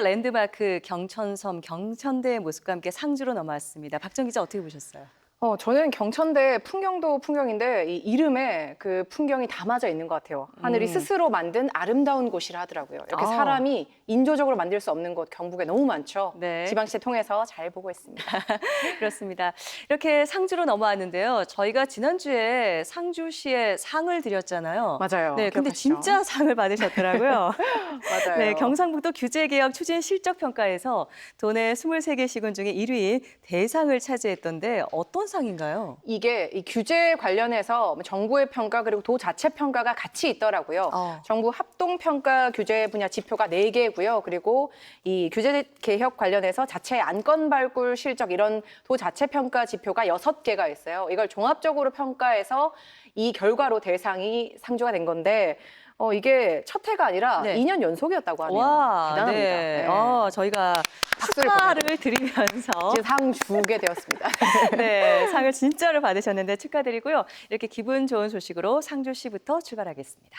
랜드마크 경천섬 경천대의 모습과 함께 상주로 넘어왔습니다. 박정 기자 어떻게 보셨어요? 어, 저는 경천대 풍경도 풍경인데 이 이름에 그 풍경이 담아져 있는 것 같아요. 하늘이 음. 스스로 만든 아름다운 곳이라 하더라고요. 이렇게 아. 사람이 인조적으로 만들 수 없는 곳 경북에 너무 많죠. 네. 지방시 통해서 잘 보고 있습니다. 그렇습니다. 이렇게 상주로 넘어왔는데요. 저희가 지난주에 상주시에 상을 드렸잖아요. 맞아요. 네, 근데 기억하시죠? 진짜 상을 받으셨더라고요. 맞아요. 네, 경상북도 규제개혁 추진 실적 평가에서 도내 23개 시군 중에 1위인 대상을 차지했던데 어떤 상인가요? 이게 이 규제 관련해서 뭐 정부의 평가 그리고 도 자체 평가가 같이 있더라고요. 어. 정부 합동 평가 규제 분야 지표가 네개 고요 그리고 이 규제 개혁 관련해서 자체 안건 발굴 실적 이런 도 자체 평가 지표가 여섯 개가 있어요. 이걸 종합적으로 평가해서 이 결과로 대상이 상주가 된 건데 어 이게 첫 해가 아니라 네. 2년 연속이었다고 하네요. 와, 대단합니다. 네. 네. 어, 저희가 박수를 축하를 드리면서 지금 상 주게 되었습니다. 네, 상을 진짜로 받으셨는데 축하드리고요. 이렇게 기분 좋은 소식으로 상주시부터 출발하겠습니다.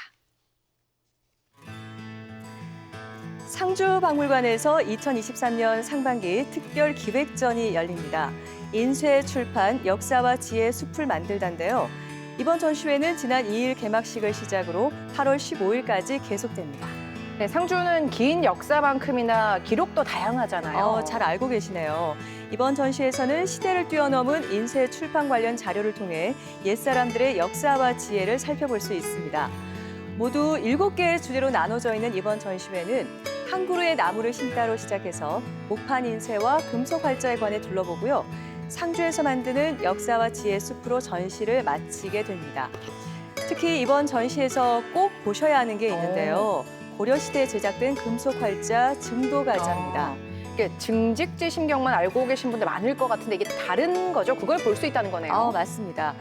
상주박물관에서 2023년 상반기 특별 기획전이 열립니다. 인쇄 출판 역사와 지혜 숲을 만들다인데요. 이번 전시회는 지난 2일 개막식을 시작으로 8월 15일까지 계속됩니다. 네, 상주는 긴 역사만큼이나 기록도 다양하잖아요. 어, 잘 알고 계시네요. 이번 전시에서는 시대를 뛰어넘은 인쇄 출판 관련 자료를 통해 옛사람들의 역사와 지혜를 살펴볼 수 있습니다. 모두 7개의 주제로 나눠져 있는 이번 전시회는 한 그루의 나무를 심다로 시작해서 목판 인쇄와 금속 활자에 관해 둘러보고요. 상주에서 만드는 역사와 지혜 숲으로 전시를 마치게 됩니다. 특히 이번 전시에서 꼭 보셔야 하는 게 있는데요. 고려시대에 제작된 금속 활자 증도가자입니다. 아, 이게 증직지 심경만 알고 계신 분들 많을 것 같은데 이게 다른 거죠? 그걸 볼 수 있다는 거네요. 아, 맞습니다.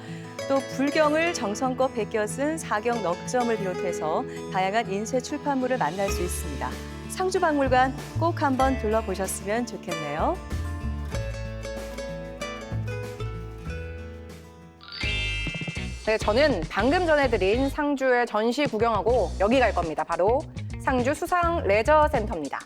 또 불경을 정성껏 베껴 쓴 사경 넉점을 비롯해서 다양한 인쇄 출판물을 만날 수 있습니다. 상주박물관 꼭 한번 둘러보셨으면 좋겠네요. 네, 저는 방금 전해드린 상주의 전시 구경하고 여기 갈 겁니다. 바로 상주 수상 레저 센터입니다.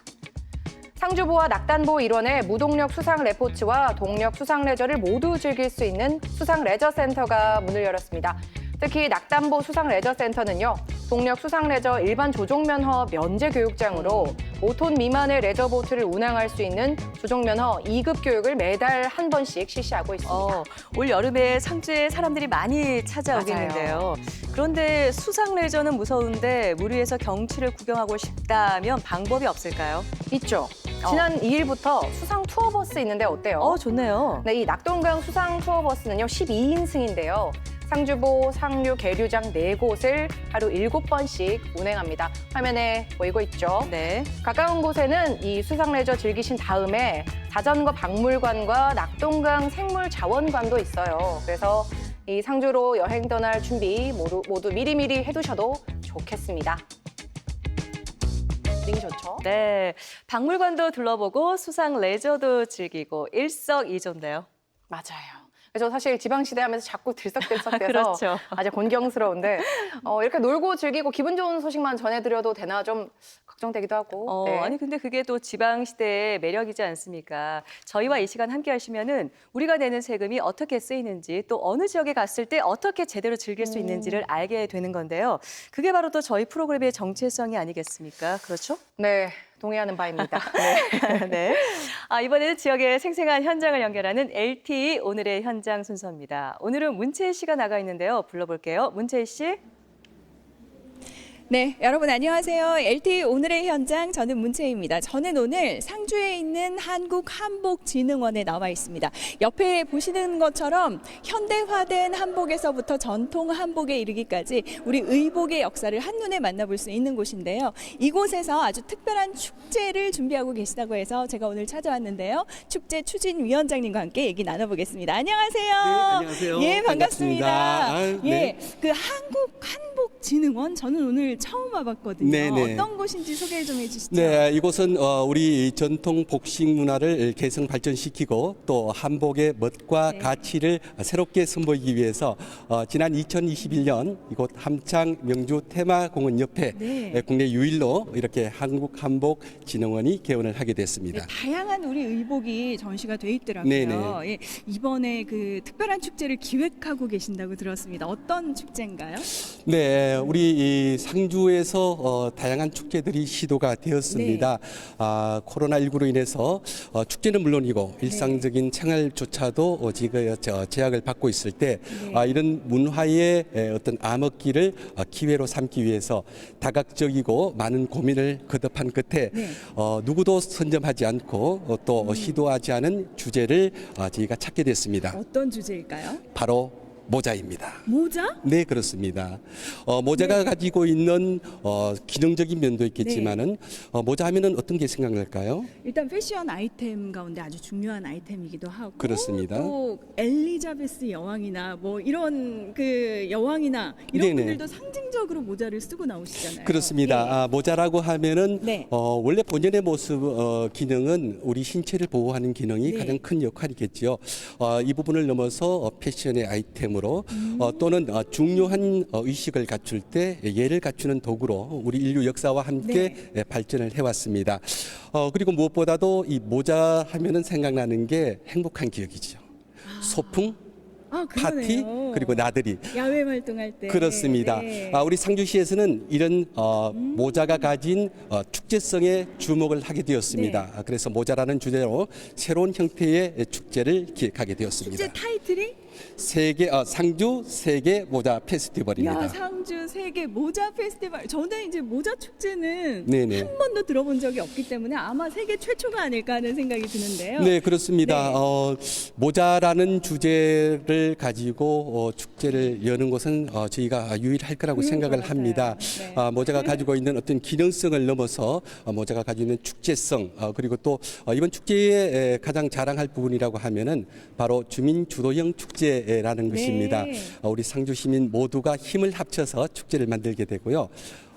상주보와 낙단보 일원의 무동력 수상 레포츠와 동력 수상 레저를 모두 즐길 수 있는 수상 레저 센터가 문을 열었습니다. 특히 낙단보 수상 레저 센터는요, 동력 수상 레저 일반 조종면허 면제 교육장으로 5톤 미만의 레저 보트를 운항할 수 있는 조종면허 2급 교육을 매달 한 번씩 실시하고 있습니다. 어, 올 여름에 상주에 사람들이 많이 찾아오겠는데요. 그런데 수상 레저는 무서운데 물 위에서 경치를 구경하고 싶다면 방법이 없을까요? 있죠. 지난 2일부터 수상 투어버스 있는데 어때요? 어, 좋네요. 네, 이 낙동강 수상 투어버스는요 12인승인데요. 상주보, 상류, 계류장 네 곳을 하루 7번씩 운행합니다. 화면에 보이고 있죠. 네. 가까운 곳에는 이 수상 레저 즐기신 다음에 자전거 박물관과 낙동강 생물자원관도 있어요. 그래서 이 상주로 여행 떠날 준비 모두, 모두 미리미리 해두셔도 좋겠습니다. 좋죠? 네. 박물관도 둘러보고 수상 레저도 즐기고 일석이조인데요. 맞아요. 그래서 사실 지방시대 하면서 자꾸 들썩들썩대서 그렇죠. 아주 곤경스러운데 어, 이렇게 놀고 즐기고 기분 좋은 소식만 전해드려도 되나 좀 걱정되기도 하고. 어, 네. 아니 근데 그게 또 지방 시대의 매력이지 않습니까? 저희와 이 시간 함께 하시면은 우리가 내는 세금이 어떻게 쓰이는지 또 어느 지역에 갔을 때 어떻게 제대로 즐길 수 음. 있는지를 알게 되는 건데요. 그게 바로 또 저희 프로그램의 정체성이 아니겠습니까? 그렇죠? 네, 동의하는 바입니다. 네. 네. 아, 이번에는 지역의 생생한 현장을 연결하는 LTE 오늘의 현장 순서입니다. 오늘은 문채희 씨가 나가 있는데요. 불러볼게요. 문채희 씨. 네, 여러분 안녕하세요. LTE 오늘의 현장 저는 문채입니다. 저는 오늘 상주에 있는 한국한복진흥원에 나와 있습니다. 옆에 보시는 것처럼 현대화된 한복에서부터 전통 한복에 이르기까지 우리 의복의 역사를 한눈에 만나볼 수 있는 곳인데요. 이곳에서 아주 특별한 축제를 준비하고 계시다고 해서 제가 오늘 찾아왔는데요. 축제 추진 위원장님과 함께 얘기 나눠보겠습니다. 안녕하세요. 네, 안녕하세요. 예, 반갑습니다. 반갑습니다. 예, 네. 그 한국 한복 한국진흥원 저는 오늘 처음 와봤거든요. 네네. 어떤 곳인지 소개 좀 해주시죠. 네, 이곳은 어, 우리 전통 복식 문화를 개성 발전시키고 또 한복의 멋과 네. 가치를 새롭게 선보이기 위해서 어, 지난 2021년 이곳 함창 명주 테마공원 옆에 네. 에, 국내 유일로 이렇게 한국 한복 진흥원이 개원을 하게 네, 됐습니다. 다양한 우리 의복이 전시가 돼 있더라고요. 네네. 예, 이번에 그 특별한 축제를 기획하고 계신다고 들었습니다. 어떤 축제인가요? 네, 우리 이 상주에서 어, 다양한 축제들이 시도가 되었습니다. 네. 아, 코로나19로 인해서 어, 축제는 물론이고 네. 일상적인 생활조차도 어, 지금 저 제약을 받고 있을 때 네. 아, 이런 문화의 에, 어떤 암흑기를 어, 기회로 삼기 위해서 다각적이고 많은 고민을 거듭한 끝에 누구도 선점하지 않고 어, 또 음. 시도하지 않은 주제를 어, 저희가 찾게 됐습니다. 어떤 주제일까요? 바로 모자입니다. 모자? 네, 그렇습니다. 어, 모자가 가지고 있는 어, 기능적인 면도 있겠지만은 어, 모자 하면은 어떤 게 생각날까요? 일단 패션 아이템 가운데 아주 중요한 아이템이기도 하고 그렇습니다. 또 엘리자베스 여왕이나 뭐 이런 그 여왕이나 이런 네네. 분들도 상징적으로 모자를 쓰고 나오시잖아요. 그렇습니다. 예. 아, 모자라고 하면은 네. 어, 원래 본연의 모습 어, 기능은 우리 신체를 보호하는 기능이 네. 가장 큰 역할이겠지요. 어, 이 부분을 넘어서 어, 패션의 아이템으로 음. 어, 또는 어, 중요한 어, 의식을 갖출 때 예를 갖추는 도구로 우리 인류 역사와 함께 네. 예, 발전을 해왔습니다. 어, 그리고 무엇보다도 이 모자 하면은 생각나는 게 행복한 기억이죠. 소풍, 아, 파티. 그리고 나들이. 야외 활동할 때 그렇습니다. 네. 아, 우리 상주시에서는 이런 어, 모자가 가진 어, 축제성에 주목을 하게 되었습니다. 네. 아, 그래서 모자라는 주제로 새로운 형태의 축제를 기획하게 되었습니다. 축제 타이틀이 세계 어, 상주 세계 모자 페스티벌입니다. 야 상주 세계 모자 페스티벌. 저는 이제 모자 축제는 네네. 한 번도 들어본 적이 없기 때문에 아마 세계 최초가 아닐까 하는 생각이 드는데요. 네, 그렇습니다. 네. 어, 모자라는 주제를 가지고 어, 축제를 여는 것은 어, 저희가 유일할 거라고 생각을 것 합니다. 네. 아, 모자가 가지고 있는 어떤 기능성을 넘어서 어, 모자가 가지고 있는 축제성 어, 그리고 또 어, 이번 축제의 에, 가장 자랑할 부분이라고 하면은 바로 주민 주도형 축제 라는 네. 것입니다. 어, 우리 상주 시민 모두가 힘을 합쳐서 축제를 만들게 되고요.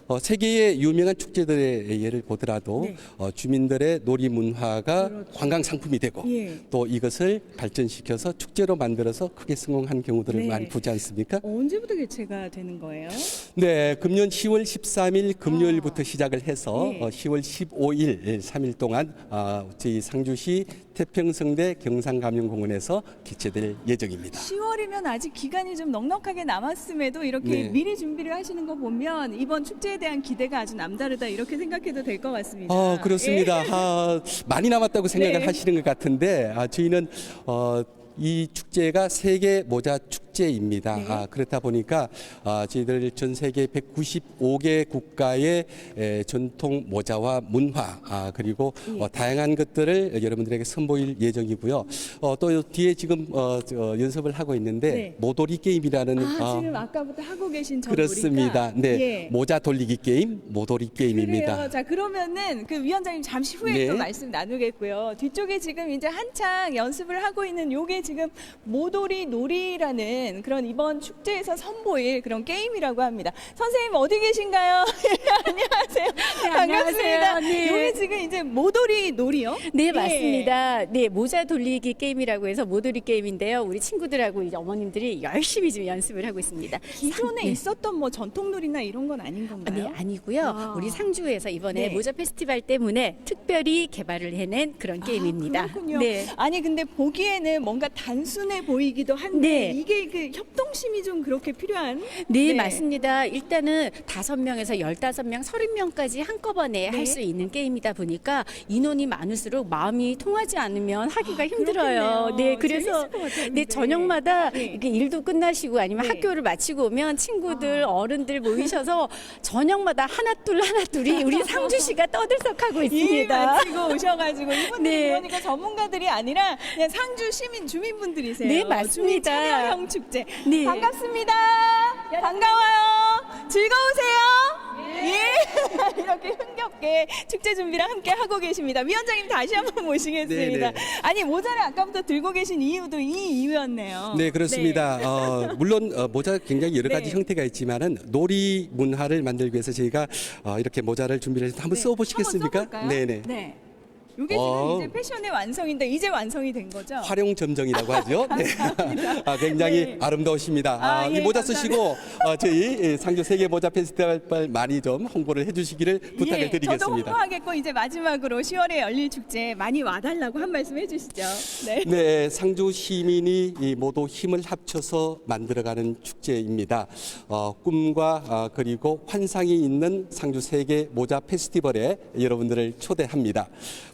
어, 세계의 유명한 축제들의 예를 보더라도 네. 어, 주민들의 놀이 문화가 그렇죠. 관광 상품이 되고 예. 또 이것을 발전시켜서 축제로 만들어서 크게 성공한 경우들을 네. 많이 보지 않습니까? 언제부터 개최가 되는 거예요? 네, 금년 10월 13일 금요일부터 시작을 해서 네. 어, 10월 15일 3일 동안 아, 저희 상주시 태평성대 경상감염공원에서 개최될 예정입니다. 10월이면 아직 기간이 좀 넉넉하게 남았음에도 이렇게 네. 미리 준비를 하시는 거 보면 이번 축제 에 대한 기대가 아주 남다르다 이렇게 생각해도 될 것 같습니다. 어, 그렇습니다. 아, 많이 남았다고 생각을 네. 하시는 것 같은데 아, 저희는 어, 이 축제가 세계 모자 축 제입니다. 네. 아, 그렇다 보니까 아, 저희들 전 세계 195개 국가의 에, 전통 모자와 문화 아, 그리고 예. 어, 다양한 것들을 여러분들에게 선보일 예정이고요. 어, 또 뒤에 지금 어, 저, 연습을 하고 있는데 네. 모돌이 게임이라는 아, 어, 지금 아까부터 하고 계신 저 그렇습니다. 네, 예. 모자 돌리기 게임, 모돌이 게임입니다. 그래요. 자 그러면은 그 위원장님 잠시 후에 네. 또 말씀 나누겠고요. 뒤쪽에 지금 이제 한창 연습을 하고 있는 요게 지금 모돌이 놀이라는 그런 이번 축제에서 선보일 그런 게임이라고 합니다. 선생님 어디 계신가요? 안녕하세요. 반갑습니다. 안녕하세요. 네. 요게 지금 이제 모돌이 놀이요? 네 예. 맞습니다. 네 모자 돌리기 게임이라고 해서 모돌이 게임인데요. 우리 친구들하고 이제 어머님들이 열심히 지금 연습을 하고 있습니다. 기존에 네. 있었던 뭐 전통 놀이나 이런 건 아닌 아, 건가요? 네 아니고요. 아. 우리 상주에서 이번에 네. 모자 페스티벌 때문에 특별히 개발을 해낸 그런 게임입니다. 아, 그렇군요. 네. 아니 근데 보기에는 뭔가 단순해 보이기도 한데 네. 이게 그 협동심이 좀 그렇게 필요한 네, 네. 맞습니다. 일단은 다섯 명에서 열다섯 명, 서른 명까지 한꺼번에 네. 할수 있는 게임이다 보니까 인원이 많을수록 마음이 통하지 않으면 하기가 힘들어요. 아, 그렇겠네요. 네, 그래서 재밌을 것 같아요, 네. 저녁마다 네. 이게 일도 끝나시고 아니면 네. 학교를 마치고 오면 친구들, 아. 어른들 모이셔서 저녁마다 하나 둘 하나 둘이 우리 상주시가 떠들썩하고 일 있습니다. 마치고 오셔가지고 이분들 네. 그러니까 전문가들이 아니라 그냥 상주 시민 주민분들이세요. 네, 맞습니다. 주민 참여형 축제. 네. 반갑습니다. 반가워요. 즐거우세요? 예. 이렇게 흥겹게 축제 준비랑 함께 하고 계십니다. 위원장님 다시 한번 모시겠습니다. 네, 네. 아니 모자를 아까부터 들고 계신 이유도 이 이유였네요. 네, 그렇습니다. 어, 물론 어, 모자 굉장히 여러 가지 네. 형태가 있지만은 놀이 문화를 만들기 위해서 저희가 어, 이렇게 모자를 준비를 해서 한번 네. 써보시겠습니까? 한번 써볼까요? 네, 네. 네. 이게 어. 지금 이제 패션의 완성인데 이제 완성이 된 거죠? 활용 점정이라고 하죠. 네. 아, 굉장히 네. 아름다우십니다. 아, 아, 이 예, 모자. 쓰시고 어, 저희 예, 상주 세계 모자 페스티벌 많이 좀 홍보를 해주시기를 부탁을 예, 저도 드리겠습니다. 홍보하겠고 이제 마지막으로 10월에 열릴 축제 많이 와달라고 한 말씀 해주시죠. 네. 네, 상주 시민이 이 모두 힘을 합쳐서 만들어가는 축제입니다. 어, 꿈과 어, 그리고 환상이 있는 상주 세계 모자 페스티벌에 여러분들을 초대합니다.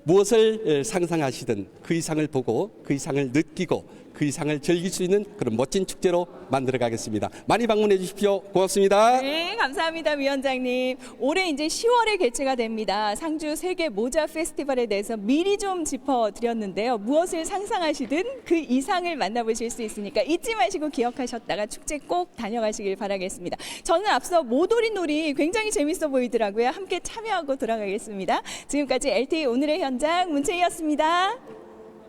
무엇을 에, 상상하시든 그 이상을 보고 그 이상을 느끼고 그 이상을 즐길 수 있는 그런 멋진 축제로 만들어 가겠습니다. 많이 방문해 주십시오. 고맙습니다. 네, 감사합니다, 위원장님. 올해 이제 10월에 개최가 됩니다. 상주 세계 모자 페스티벌에 대해서 미리 좀 짚어 드렸는데요. 무엇을 상상하시든 그 이상을 만나보실 수 있으니까 잊지 마시고 기억하셨다가 축제 꼭 다녀가시길 바라겠습니다. 저는 앞서 모돌이 놀이 굉장히 재밌어 보이더라고요. 함께 참여하고 돌아가겠습니다. 지금까지 LTE 오늘의 현장 문채희였습니다.